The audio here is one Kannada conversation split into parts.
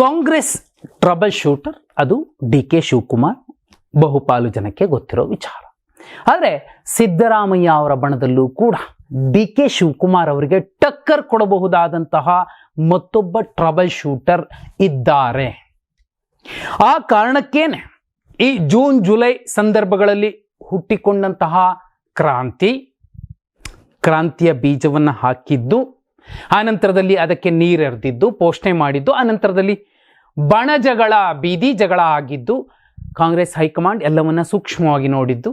ಕಾಂಗ್ರೆಸ್ ಟ್ರಬಲ್ ಶೂಟರ್ ಅದು ಡಿ ಕೆ ಶಿವಕುಮಾರ್ ಬಹುಪಾಲು ಜನಕ್ಕೆ ಗೊತ್ತಿರೋ ವಿಚಾರ. ಆದರೆ ಸಿದ್ದರಾಮಯ್ಯ ಅವರ ಬಣದಲ್ಲೂ ಕೂಡ ಡಿ ಕೆ ಶಿವಕುಮಾರ್ ಅವರಿಗೆ ಟಕ್ಕರ್ ಕೊಡಬಹುದಾದಂತಹ ಮತ್ತೊಬ್ಬ ಟ್ರಬಲ್ ಶೂಟರ್ ಇದ್ದಾರೆ. ಆ ಕಾರಣಕ್ಕೇನೆ ಈ ಜೂನ್, ಜುಲೈ ಸಂದರ್ಭಗಳಲ್ಲಿ ಹುಟ್ಟಿಕೊಂಡಂತಹ ಕ್ರಾಂತಿ, ಕ್ರಾಂತಿಯ ಬೀಜವನ್ನು ಹಾಕಿದ್ದು ಆನಂತರದಲ್ಲಿ ಅದಕ್ಕೆ ನೀರೆರೆದಿದ್ದು ಪೋಷಣೆ ಮಾಡಿದ್ದು ಆನಂತರದಲ್ಲಿ ಬಣ ಜಗಳ, ಬೀದಿ ಜಗಳ ಆಗಿದ್ದು, ಕಾಂಗ್ರೆಸ್ ಹೈಕಮಾಂಡ್ ಎಲ್ಲವನ್ನ ಸೂಕ್ಷ್ಮವಾಗಿ ನೋಡಿದ್ದು.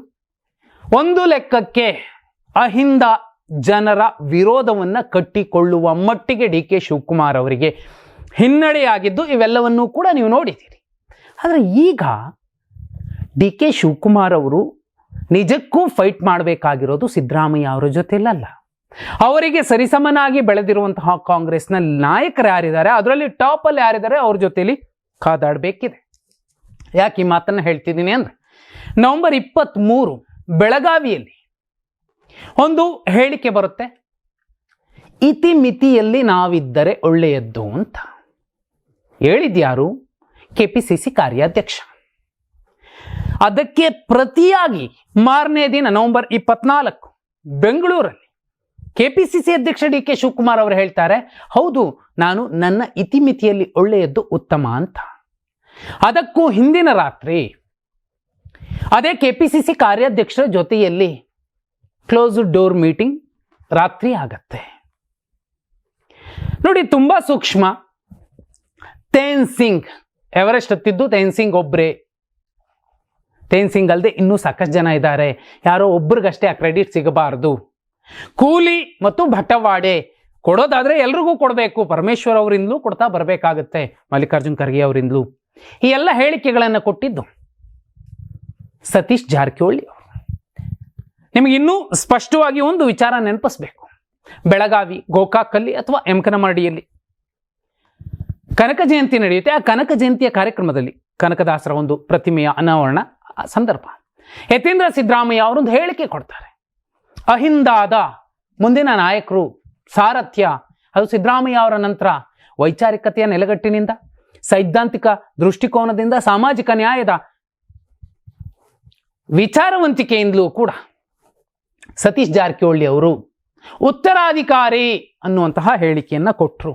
ಒಂದು ಲೆಕ್ಕಕ್ಕೆ ಅಹಿಂದ ಜನರ ವಿರೋಧವನ್ನ ಕಟ್ಟಿಕೊಳ್ಳುವ ಮಟ್ಟಿಗೆ ಡಿ ಕೆ ಶಿವಕುಮಾರ್ ಅವರಿಗೆ ಹಿನ್ನಡೆಯಾಗಿದ್ದು, ಇವೆಲ್ಲವನ್ನೂ ಕೂಡ ನೀವು ನೋಡಿದ್ದೀರಿ. ಆದರೆ ಈಗ ಡಿ ಕೆ ಶಿವಕುಮಾರ್ ಅವರು ನಿಜಕ್ಕೂ ಫೈಟ್ ಮಾಡಬೇಕಾಗಿರೋದು ಸಿದ್ದರಾಮಯ್ಯ ಅವರ ಜೊತೆಲಲ್ಲ ಅವರಿಗೆ ಸರಿಸಮನಾಗಿ ಬೆಳೆದಿರುವಂತಹ ಕಾಂಗ್ರೆಸ್ನ ನಾಯಕರು ಯಾರಿದ್ದಾರೆ? ಅದರಲ್ಲಿ ಟಾಪಲ್ಲಿ ಯಾರಿದ್ದಾರೆ? ಅವ್ರ ಜೊತೆಲಿ ಕಾದಾಡಬೇಕಿದೆ. ಯಾಕೆ ಈ ಮಾತನ್ನು ಹೇಳ್ತಿದ್ದೀನಿ ಅಂದ್ರೆ, ನವೆಂಬರ್ ಇಪ್ಪತ್ತ್ಮೂರು ಬೆಳಗಾವಿಯಲ್ಲಿ ಒಂದು ಹೇಳಿಕೆ ಬರುತ್ತೆ. ಇತಿಮಿತಿಯಲ್ಲಿ ನಾವಿದ್ದರೆ ಒಳ್ಳೆಯದ್ದು ಅಂತ. ಹೇಳಿದ್ಯಾರು? ಕೆ ಪಿ ಸಿ ಸಿ ಕಾರ್ಯಾಧ್ಯಕ್ಷ. ಅದಕ್ಕೆ ಪ್ರತಿಯಾಗಿ ಮಾರನೇ ದಿನ ನವೆಂಬರ್ ಇಪ್ಪತ್ನಾಲ್ಕು ಬೆಂಗಳೂರಲ್ಲಿ ಕೆ ಪಿ ಸಿ ಸಿ ಅಧ್ಯಕ್ಷ ಡಿ ಕೆ ಶಿವಕುಮಾರ್ ಅವರು ಹೇಳ್ತಾರೆ, ಹೌದು, ನಾನು ನನ್ನ ಇತಿಮಿತಿಯಲ್ಲಿ ಒಳ್ಳೆಯದ್ದು ಉತ್ತಮ ಅಂತ. ಅದಕ್ಕೂ ಹಿಂದಿನ ರಾತ್ರಿ ಅದೇ ಕೆ ಪಿ ಸಿ ಸಿ ಕಾರ್ಯಾಧ್ಯಕ್ಷರ ಜೊತೆಯಲ್ಲಿ ಕ್ಲೋಸ್ ಡೋರ್ ಮೀಟಿಂಗ್ ರಾತ್ರಿ ಆಗತ್ತೆ. ನೋಡಿ, ತುಂಬಾ ಸೂಕ್ಷ್ಮ. ತೇನ್ ಸಿಂಗ್, ಎವರೆಸ್ಟ್ ಹತ್ತಿದ್ದು ತೇನ್ ಸಿಂಗ್ ಒಬ್ಬರೇ ತೇನ್ ಸಿಂಗ್ ಅಲ್ಲದೆ ಇನ್ನೂ ಸಾಕಷ್ಟು ಜನ ಇದ್ದಾರೆ. ಯಾರೋ ಒಬ್ರಿಗಷ್ಟೇ ಆ ಕ್ರೆಡಿಟ್ ಸಿಗಬಾರದು. ಕೂಲಿ ಮತ್ತು ಭಟವಾಡೆ ಕೊಡೋದಾದ್ರೆ ಎಲ್ರಿಗೂ ಕೊಡಬೇಕು. ಪರಮೇಶ್ವರ್ ಅವರಿಂದಲೂ ಕೊಡ್ತಾ ಬರಬೇಕಾಗತ್ತೆ, ಮಲ್ಲಿಕಾರ್ಜುನ್ ಖರ್ಗೆ ಅವರಿಂದಲೂ. ಈ ಎಲ್ಲ ಹೇಳಿಕೆಗಳನ್ನು ಕೊಟ್ಟಿದ್ದು ಸತೀಶ್ ಜಾರಕಿಹೊಳಿ ಅವರು. ನಿಮಗೆ ಇನ್ನೂ ಸ್ಪಷ್ಟವಾಗಿ ಒಂದು ವಿಚಾರ ನೆನಪಿಸ್ಬೇಕು. ಬೆಳಗಾವಿ, ಗೋಕಾಕಲ್ಲಿ ಅಥವಾ ಯಮಕನಮರಡಿಯಲ್ಲಿ ಕನಕ ಜಯಂತಿ ನಡೆಯುತ್ತೆ. ಆ ಕನಕ ಜಯಂತಿಯ ಕಾರ್ಯಕ್ರಮದಲ್ಲಿ ಕನಕದಾಸರ ಒಂದು ಪ್ರತಿಮೆಯ ಅನಾವರಣ ಸಂದರ್ಭ. ಯತೀಂದ್ರ ಸಿದ್ದರಾಮಯ್ಯ ಅವರೊಂದು ಹೇಳಿಕೆ ಕೊಡ್ತಾರೆ. ಅಹಿಂದಾದ ಮುಂದಿನ ನಾಯಕರು ಸಾರಥ್ಯ, ಅದು ಸಿದ್ದರಾಮಯ್ಯ ಅವರ ನಂತರ ವೈಚಾರಿಕತೆಯ ನೆಲೆಗಟ್ಟಿನಿಂದ, ಸೈದ್ಧಾಂತಿಕ ದೃಷ್ಟಿಕೋನದಿಂದ, ಸಾಮಾಜಿಕ ನ್ಯಾಯದ ವಿಚಾರವಂತಿಕೆಯಿಂದಲೂ ಕೂಡ. ಸತೀಶ್ ಜಾರಕಿಹೊಳಿ ಅವರು ಉತ್ತರಾಧಿಕಾರಿ ಅನ್ನುವಂತಹ ಹೇಳಿಕೆಯನ್ನು ಕೊಟ್ಟರು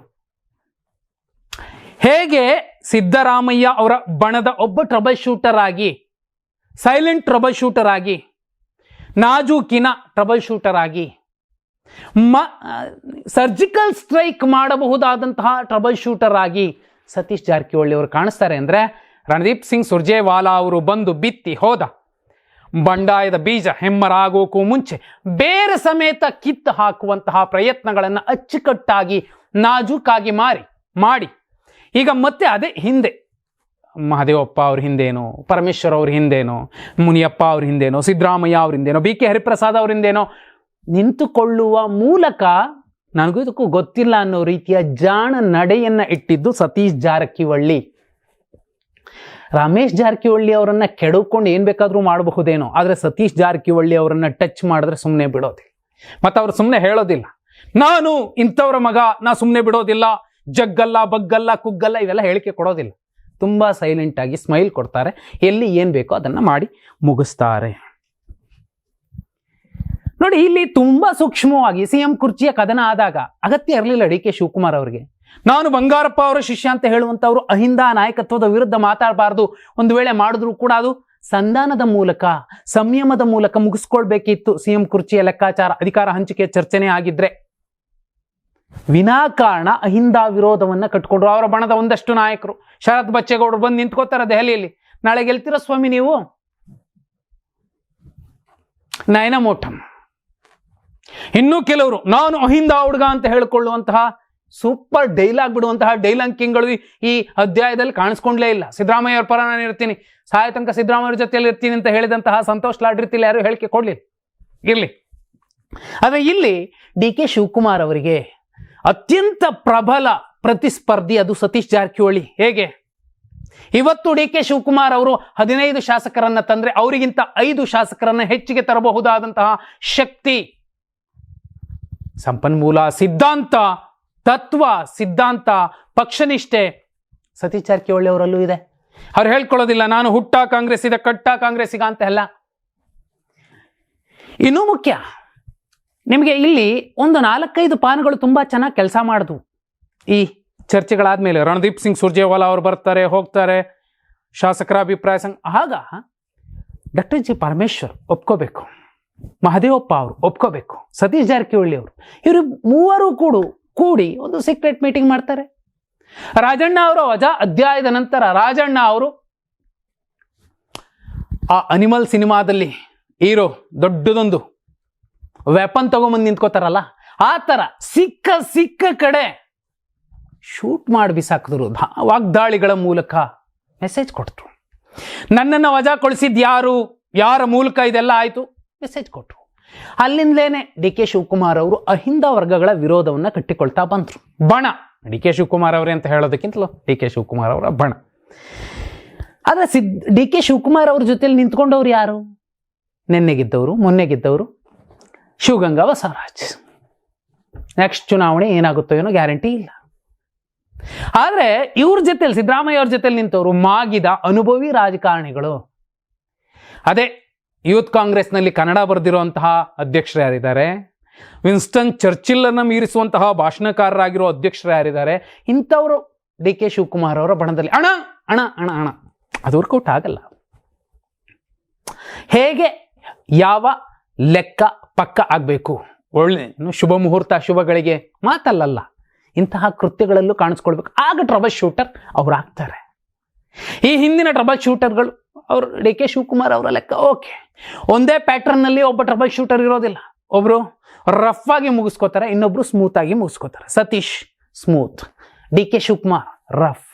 ಹೇಗೆ ಸಿದ್ದರಾಮಯ್ಯ ಅವರ ಬಣದ ಒಬ್ಬ ಟ್ರಬಲ್ ಶೂಟರ್ ಆಗಿ ಸೈಲೆಂಟ್ ಟ್ರಬಲ್ ಶೂಟರ್ ಆಗಿ ನಾಜೂಕಿನ ಟ್ರಬಲ್ ಶೂಟರ್ ಆಗಿ ಮ ಸರ್ಜಿಕಲ್ ಸ್ಟ್ರೈಕ್ ಮಾಡಬಹುದಾದಂತಹ ಟ್ರಬಲ್ ಶೂಟರ್ ಆಗಿ ಸತೀಶ್ ಜಾರಕಿಹೊಳಿ ಅವರು ಕಾಣಿಸ್ತಾರೆ ಅಂದರೆ ರಣದೀಪ್ ಸಿಂಗ್ ಸುರ್ಜೇವಾಲಾ ಅವರು ಬಂದು ಬಿತ್ತಿ ಹೋದ. ಬಂಡಾಯದ ಬೀಜ ಹೆಮ್ಮರಾಗೋಕ್ಕೂ ಮುಂಚೆ ಬೇರೆ ಸಮೇತ ಕಿತ್ತು ಹಾಕುವಂತಹ ಪ್ರಯತ್ನಗಳನ್ನು ಅಚ್ಚುಕಟ್ಟಾಗಿ ನಾಜೂಕಾಗಿ ಮಾರಿ, ಮಾಡಿ. ಈಗ ಮತ್ತೆ ಅದೇ ಹಿಂದೆ ಮಹದೇವಪ್ಪ ಅವ್ರ ಹಿಂದೇನೋ, ಪರಮೇಶ್ವರ್ ಅವ್ರ ಹಿಂದೇನೋ, ಮುನಿಯಪ್ಪ ಅವ್ರ ಹಿಂದೇನೋ, ಸಿದ್ದರಾಮಯ್ಯ ಅವ್ರ ಹಿಂದೇನೋ, ಬಿ ಕೆ ಹರಿಪ್ರಸಾದ್ ಅವ್ರ ಹಿಂದೇನೋ ನಿಂತುಕೊಳ್ಳುವ ಮೂಲಕ ನನಗೂ ಇದಕ್ಕೂ ಗೊತ್ತಿಲ್ಲ ಅನ್ನೋ ರೀತಿಯ ಜಾಣ ನಡೆಯನ್ನ ಇಟ್ಟಿದ್ದು ಸತೀಶ್ ಜಾರಕಿಹೊಳ್ಳಿ ರಮೇಶ್ ಜಾರಕಿಹೊಳ್ಳಿ ಅವರನ್ನ ಕೆಡವ್ಕೊಂಡು ಏನ್ ಬೇಕಾದರೂ ಮಾಡಬಹುದೇನೋ, ಆದರೆ ಸತೀಶ್ ಜಾರಕಿಹೊಳ್ಳಿ ಅವರನ್ನ ಟಚ್ ಮಾಡಿದ್ರೆ ಸುಮ್ಮನೆ ಬಿಡೋದಿಲ್ಲ. ಮತ್ತೆ ಅವ್ರು ಸುಮ್ಮನೆ ಹೇಳೋದಿಲ್ಲ. ನಾನು ಇಂಥವ್ರ ಮಗ, ನಾ ಸುಮ್ಮನೆ ಬಿಡೋದಿಲ್ಲ, ಜಗ್ಗಲ್ಲ, ಬಗ್ಗಲ್ಲ, ಕುಗ್ಗಲ್ಲ, ಇವೆಲ್ಲ ಹೇಳಿಕೆ ಕೊಡೋದಿಲ್ಲ. ತುಂಬಾ ಸೈಲೆಂಟಾಗಿ ಸ್ಮೈಲ್ ಕೊಡ್ತಾರೆ. ಎಲ್ಲಿ ಏನು ಬೇಕೋ ಅದನ್ನು ಮಾಡಿ ಮುಗಿಸ್ತಾರೆ. ನೋಡಿ, ಇಲ್ಲಿ ತುಂಬಾ ಸೂಕ್ಷ್ಮವಾಗಿ ಸಿ ಎಂ ಕುರ್ಚಿಯ ಕದನ ಆದಾಗ ಅಗತ್ಯ ಇರಲಿಲ್ಲ ಡಿ ಕೆ ಶಿವಕುಮಾರ್ ಅವರಿಗೆ. ನಾನು ಬಂಗಾರಪ್ಪ ಅವರ ಶಿಷ್ಯ ಅಂತ ಹೇಳುವಂಥವ್ರು ಅಹಿಂದ ನಾಯಕತ್ವದ ವಿರುದ್ಧ ಮಾತಾಡಬಾರ್ದು. ಒಂದು ವೇಳೆ ಮಾಡಿದ್ರು ಕೂಡ ಅದು ಸಂಧಾನದ ಮೂಲಕ, ಸಂಯಮದ ಮೂಲಕ ಮುಗಿಸ್ಕೊಳ್ಬೇಕಿತ್ತು ಸಿಎಂ ಕುರ್ಚಿಯ ಲೆಕ್ಕಾಚಾರ. ಅಧಿಕಾರ ಹಂಚಿಕೆ ಚರ್ಚೆನೇ ಆಗಿದ್ರೆ. ವಿನಾಕಾರಣ ಅಹಿಂದ ವಿರೋಧವನ್ನ ಕಟ್ಕೊಂಡ್ರು. ಅವರ ಬಣದ ಒಂದಷ್ಟು ನಾಯಕರು. ಶರತ್ ಬಚ್ಚೇಗೌಡರು ಬಂದು ನಿಂತ್ಕೋತಾರ ದೆಹಲಿಯಲ್ಲಿ. ನಾಳೆ ಗೆಲ್ತಿರೋ ಸ್ವಾಮಿ ನೀವು? ನಯನ ಮೋಟಮ್ ಇನ್ನು ಕೆಲವರು, ನಾನು ಅಹಿಂದ ಹುಡುಗ ಅಂತ ಹೇಳಿಕೊಳ್ಳುವಂತಹ ಸೂಪರ್ ಡೈಲಾಗ್ ಬಿಡುವಂತಹ ಡೈಲಾಗ್ ಕಿಂಗ್ಗಳು ಈ ಅಧ್ಯಾಯದಲ್ಲಿ ಕಾಣಿಸ್ಕೊಂಡ್ಲೇ ಇಲ್ಲ. ಸಿದ್ದರಾಮಯ್ಯ ಅವ್ರ ಪರ ನಾನು ಇರ್ತೀನಿ. ಸಾಯ ತನಕ ಸಿದ್ದರಾಮಯ್ಯ ಜೊತೆಯಲ್ಲಿ ಇರ್ತೀನಿ ಅಂತ ಹೇಳಿದಂತಹ ಸಂತೋಷ್ ಲಾಡ್ರಿತಿಲ್ ಯಾರು ಹೇಳಿಕೆ ಕೊಡ್ಲಿಲ್ಲ. ಇರ್ಲಿ. ಆದರೆ ಇಲ್ಲಿ ಡಿ ಕೆ ಶಿವಕುಮಾರ್ ಅವರಿಗೆ ಅತ್ಯಂತ ಪ್ರಬಲ ಪ್ರತಿಸ್ಪರ್ಧಿ ಅದು ಸತೀಶ್ ಜಾರಕಿಹೊಳಿ. ಹೇಗೆ? ಇವತ್ತು ಡಿ ಕೆ ಶಿವಕುಮಾರ್ ಅವರು ಹದಿನೈದು ಶಾಸಕರನ್ನ ತಂದ್ರೆ ಅವರಿಗಿಂತ ಐದು ಶಾಸಕರನ್ನ ಹೆಚ್ಚಿಗೆ ತರಬಹುದಾದಂತಹ ಶಕ್ತಿ, ಸಂಪನ್ಮೂಲ, ಸಿದ್ಧಾಂತ, ತತ್ವ, ಸಿದ್ಧಾಂತ, ಪಕ್ಷನಿಷ್ಠೆ ಸತೀಶ್ ಜಾರಕಿಹೊಳಿ ಅವರಲ್ಲೂ ಇದೆ. ಅವ್ರು ಹೇಳ್ಕೊಳ್ಳೋದಿಲ್ಲ, ನಾನು ಹುಟ್ಟ ಕಾಂಗ್ರೆಸ್ ಇದೆ, ಕಟ್ಟ ಕಾಂಗ್ರೆಸ್ಸಿಗ ಅಂತ ಅಲ್ಲ. ಇನ್ನೂ ಮುಖ್ಯ ನಿಮಗೆ ಇಲ್ಲಿ ಒಂದು ನಾಲ್ಕೈದು ಪಾನಗಳು ತುಂಬ ಚೆನ್ನಾಗಿ ಕೆಲಸ ಮಾಡಿದ್ವು ಈ ಚರ್ಚೆಗಳಾದಮೇಲೆ ರಣದೀಪ್ ಸಿಂಗ್ ಸುರ್ಜೇವಾಲಾ ಅವರು ಬರ್ತಾರೆ, ಹೋಗ್ತಾರೆ ಶಾಸಕರ ಅಭಿಪ್ರಾಯ ಸಂಘ ಆಗ ಡಾಕ್ಟರ್ ಜಿ ಪರಮೇಶ್ವರ್ ಒಪ್ಕೋಬೇಕು. ಮಹದೇವಪ್ಪ ಅವರು ಒಪ್ಕೋಬೇಕು. ಸತೀಶ್ ಜಾರಕಿಹೊಳಿ ಅವರು. ಇವರು ಮೂವರು ಕೂಡ, ಕೂಡಿ ಒಂದು ಸೀಕ್ರೆಟ್ ಮೀಟಿಂಗ್ ಮಾಡ್ತಾರೆ. ರಾಜಣ್ಣ ಅವರು ಅಜಾ ಅಧ್ಯಾಯದ ನಂತರ ರಾಜಣ್ಣ ಅವರು ಆ ಅನಿಮಲ್ ಸಿನಿಮಾದಲ್ಲಿ ಹೀರೋ ದೊಡ್ಡದೊಂದು ವೆಪನ್ ತಗೊಂಬಂದು ನಿಂತ್ಕೋತಾರಲ್ಲ, ಆ ಥರ ಸಿಕ್ಕ ಸಿಕ್ಕ ಕಡೆ ಶೂಟ್ ಮಾಡಿ ಬಿಸಾಕಿದ್ರು ವಾಗ್ದಾಳಿಗಳ ಮೂಲಕ ಮೆಸೇಜ್ ಕೊಟ್ಟರು ನನ್ನನ್ನು ವಜಾಗೊಳಿಸಿದ್ ಯಾರು, ಯಾರ ಮೂಲಕ ಇದೆಲ್ಲ ಆಯಿತು? ಮೆಸೇಜ್ ಕೊಟ್ಟರು ಅಲ್ಲಿಂದಲೇನೆ ಡಿ ಕೆ ಶಿವಕುಮಾರ್ ಅವರು ಅಹಿಂದ ವರ್ಗಗಳ ವಿರೋಧವನ್ನು ಕಟ್ಟಿಕೊಳ್ತಾ ಬಂದರು. ಬಣ. ಡಿ ಕೆ ಶಿವಕುಮಾರ್ ಅವರೇ ಅಂತ ಹೇಳೋದಕ್ಕಿಂತಲೂ ಡಿ ಕೆ ಶಿವಕುಮಾರ್ ಅವರ ಬಣ. ಆದರೆ ಸಿದ್, ಡಿ ಕೆ ಶಿವಕುಮಾರ್ ಅವ್ರ ಜೊತೆಲಿ ನಿಂತ್ಕೊಂಡವ್ರು ಯಾರು? ನಿನ್ನೆಗಿದ್ದವರು, ಮೊನ್ನೆಗಿದ್ದವರು ಶಿವಗಂಗಾ ಬಸವರಾಜ್ ನೆಕ್ಸ್ಟ್ ಚುನಾವಣೆ ಏನಾಗುತ್ತೋ ಏನೋ ಗ್ಯಾರಂಟಿ ಇಲ್ಲ. ಆದರೆ ಇವ್ರ ಜೊತೆಲಿ, ಸಿದ್ದರಾಮಯ್ಯ ಅವ್ರ ಜೊತೆಲಿ ನಿಂತವರು ಮಾಗಿದ ಅನುಭವಿ ರಾಜಕಾರಣಿಗಳು. ಅದೇ, ಯೂತ್ ಕಾಂಗ್ರೆಸ್ನಲ್ಲಿ ಕನ್ನಡ ಬರೆದಿರುವಂತಹ ಅಧ್ಯಕ್ಷರು ಯಾರಿದ್ದಾರೆ? ವಿನ್ಸ್ಟನ್ ಚರ್ಚಿಲ್ಲನ್ನು ಮೀರಿಸುವಂತಹ ಭಾಷಣಕಾರರಾಗಿರೋ ಅಧ್ಯಕ್ಷರು ಯಾರಿದ್ದಾರೆ? ಇಂಥವರು ಡಿ ಕೆ ಶಿವಕುಮಾರ್ ಅವರ ಬಣದಲ್ಲಿ. ಅಣ ಅಣ ಅಣ ಅಣ ಅದು ವರ್ಕೌಟ್ ಆಗಲ್ಲ. ಹೇಗೆ ಯಾವ ಲೆಕ್ಕ ಪಕ್ಕ ಆಗಬೇಕು. ಒಳ್ಳೆ ಶುಭ ಮುಹೂರ್ತ, ಶುಭಗಳಿಗೆ ಮಾತಲ್ಲಲ್ಲ. ಇಂತಹ ಕೃತ್ಯಗಳಲ್ಲೂ ಕಾಣಿಸ್ಕೊಳ್ಬೇಕು. ಆಗ ಟ್ರಬಲ್ ಶೂಟರ್ ಅವ್ರು ಆಗ್ತಾರೆ. ಈ ಹಿಂದಿನ ಟ್ರಬಲ್ ಶೂಟರ್ಗಳು ಅವರು ಡಿ ಕೆ ಶಿವಕುಮಾರ್ ಅವರ ಲೆಕ್ಕ, ಓಕೆ. ಒಂದೇ ಪ್ಯಾಟ್ರನ್ನಲ್ಲಿ ಒಬ್ಬ ಟ್ರಬಲ್ ಶೂಟರ್ ಇರೋದಿಲ್ಲ. ಒಬ್ಬರು ರಫ್ ಆಗಿ ಮುಗಿಸ್ಕೋತಾರೆ, ಇನ್ನೊಬ್ರು ಸ್ಮೂತ್ ಆಗಿ ಮುಗಿಸ್ಕೋತಾರೆ. Satish smooth D K Shivakumar rough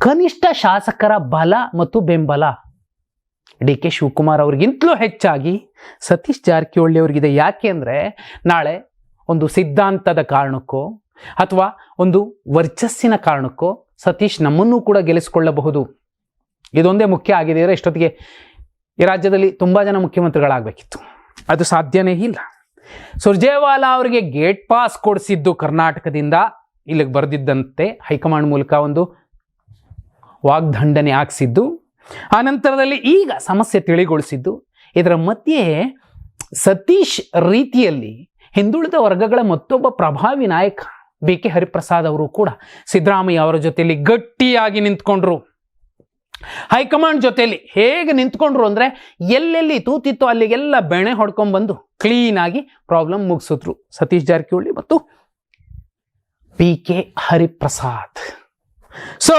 ಕನಿಷ್ಠ ಶಾಸಕರ ಬಲ ಮತ್ತು ಬೆಂಬಲ ಡಿ ಕೆ ಶಿವಕುಮಾರ್ ಅವ್ರಿಗಿಂತಲೂ ಹೆಚ್ಚಾಗಿ ಸತೀಶ್ ಜಾರಕಿಹೊಳಿ ಅವ್ರಿಗಿದೆ. ಯಾಕೆ ಅಂದರೆ ನಾಳೆ ಒಂದು ಸಿದ್ಧಾಂತದ ಕಾರಣಕ್ಕೋ ಅಥವಾ ಒಂದು ವರ್ಚಸ್ಸಿನ ಕಾರಣಕ್ಕೋ ಸತೀಶ್ ನಮ್ಮನ್ನು ಕೂಡ ಗೆಲ್ಲಿಸಿಕೊಳ್ಳಬಹುದು. ಇದೊಂದೇ ಮುಖ್ಯ ಆಗಿದೆ. ಅಂದರೆ ಇಷ್ಟೊತ್ತಿಗೆ ಈ ರಾಜ್ಯದಲ್ಲಿ ತುಂಬ ಜನ ಮುಖ್ಯಮಂತ್ರಿಗಳಾಗಬೇಕಿತ್ತು. ಅದು ಸಾಧ್ಯನೇ ಇಲ್ಲ. ಸುರ್ಜೇವಾಲಾ ಅವರಿಗೆ ಗೇಟ್ ಪಾಸ್ ಕೊಡಿಸಿದ್ದು ಕರ್ನಾಟಕದಿಂದ ಇಲ್ಲಿಗೆ ಬರೆದಿದ್ದಂತೆ ಹೈಕಮಾಂಡ್ ಮೂಲಕ ಒಂದು ವಾಗ್ದಂಡನೆ ಹಾಕ್ಸಿದ್ದು ಆ ನಂತರದಲ್ಲಿ ಈಗ ಸಮಸ್ಯೆ ತಿಳಿಗೊಳಿಸಿದ್ದು, ಇದರ ಮಧ್ಯೆ ಸತೀಶ್ ರೀತಿಯಲ್ಲಿ ಹಿಂದುಳಿದ ವರ್ಗಗಳ ಮತ್ತೊಬ್ಬ ಪ್ರಭಾವಿ ನಾಯಕ ಬಿ ಕೆ ಹರಿಪ್ರಸಾದ್ ಅವರು ಕೂಡ ಸಿದ್ದರಾಮಯ್ಯ ಅವರ ಜೊತೆಯಲ್ಲಿ ಗಟ್ಟಿಯಾಗಿ ನಿಂತ್ಕೊಂಡ್ರು. ಹೈಕಮಾಂಡ್ ಜೊತೆಯಲ್ಲಿ ಹೇಗೆ ನಿಂತ್ಕೊಂಡ್ರು ಅಂದರೆ ಎಲ್ಲೆಲ್ಲಿ ತೂತಿತ್ತು ಅಲ್ಲಿಗೆಲ್ಲ ಬೆಣೆ ಹೊಡ್ಕೊಂಡ್ಬಂದು ಕ್ಲೀನಾಗಿ ಪ್ರಾಬ್ಲಮ್ ಮುಗಿಸಿದ್ರು ಸತೀಶ್ ಜಾರಕಿಹೊಳಿ ಮತ್ತು ಬಿ ಕೆ ಹರಿಪ್ರಸಾದ್. ಸೊ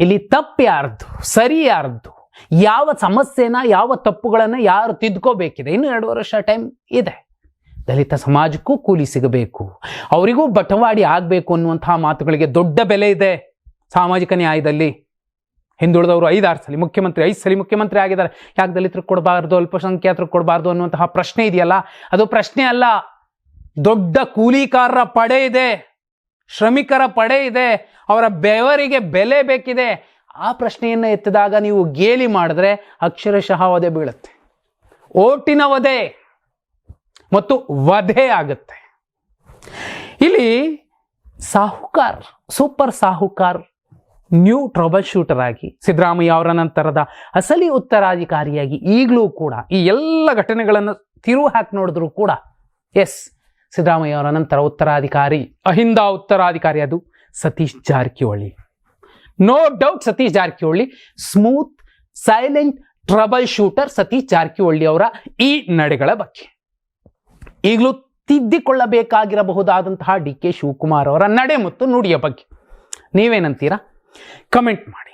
ಇಲ್ಲಿ ತಪ್ಪು ಯಾರ್ದು ಸರಿ ಯಾರ್ದು ಯಾವ ಸಮಸ್ಯೆನ, ಯಾವ ತಪ್ಪುಗಳನ್ನು ಯಾರು ತಿದ್ಕೋಬೇಕಿದೆ? ಇನ್ನು ಎರಡು ವರ್ಷ ಟೈಮ್ ಇದೆ. ದಲಿತ ಸಮಾಜಕ್ಕೂ ಕೂಲಿ ಸಿಗಬೇಕು. ಅವರಿಗೂ ಬಟವಾಡಿ ಆಗಬೇಕು ಅನ್ನುವಂತಹ ಮಾತುಗಳಿಗೆ ದೊಡ್ಡ ಬೆಲೆ ಇದೆ ಸಾಮಾಜಿಕ ನ್ಯಾಯದಲ್ಲಿ. ಹಿಂದುಳಿದವರು ಐದಾರು ಸಲ, ಮುಖ್ಯಮಂತ್ರಿ ಐದು ಸಲ ಮುಖ್ಯಮಂತ್ರಿ ಆಗಿದ್ದಾರೆ. ಯಾಕೆ ದಲಿತರು ಕೊಡಬಾರ್ದು, ಅಲ್ಪಸಂಖ್ಯಾತರು ಕೊಡಬಾರ್ದು ಅನ್ನುವಂತಹ ಪ್ರಶ್ನೆ ಇದೆಯಲ್ಲ? ಅದು ಪ್ರಶ್ನೆ ಅಲ್ಲ. ದೊಡ್ಡ ಕೂಲಿಕಾರರ ಪಡೆ ಇದೆ. ಶ್ರಮಿಕರ ಪಡೆ ಇದೆ, ಅವರ ಬೆವರಿಗೆ ಬೆಲೆ ಬೇಕಿದೆ. ಆ ಪ್ರಶ್ನೆಯನ್ನು ಎತ್ತಿದಾಗ ನೀವು ಗೇಲಿ ಮಾಡಿದ್ರೆ ಅಕ್ಷರಶಃ ವಧೆ ಬೀಳುತ್ತೆ. ಓಟಿನ ವಧೆ ಮತ್ತು ವಧೆ ಆಗುತ್ತೆ. ಇಲ್ಲಿ Sahukar, super Sahukar, new trouble shooter ಆಗಿ, ಸಿದ್ದರಾಮಯ್ಯ ಅವರ ನಂತರದ ಅಸಲಿ ಉತ್ತರಾಧಿಕಾರಿಯಾಗಿ ಈಗಲೂ ಕೂಡ ಈ ಎಲ್ಲ ಘಟನೆಗಳನ್ನು ತಿರುವು ಹಾಕಿ ನೋಡಿದ್ರು ಕೂಡ, ಎಸ್ ಸಿದ್ದರಾಮಯ್ಯ ಅವರ ನಂತರ ಉತ್ತರಾಧಿಕಾರಿ, ಅಹಿಂದ ಉತ್ತರಾಧಿಕಾರಿ ಅದು Satish Jarkiholi. No doubt Satish Jarkiholi smooth silent trouble shooter Satish Jarkiholi ಅವರ ಈ ನಡೆಗಳ ಬಗ್ಗೆ. ಈಗಲೂ ತಿದ್ದಿಕೊಳ್ಳಬೇಕಾಗಿರಬಹುದಾದಂತಹ ಡಿ ಕೆ ಶಿವಕುಮಾರ್ ಅವರ ನಡೆ ಮತ್ತು ನುಡಿಯ ಬಗ್ಗೆ. ನೀವೇನಂತೀರಾ? ಕಮೆಂಟ್ ಮಾಡಿ.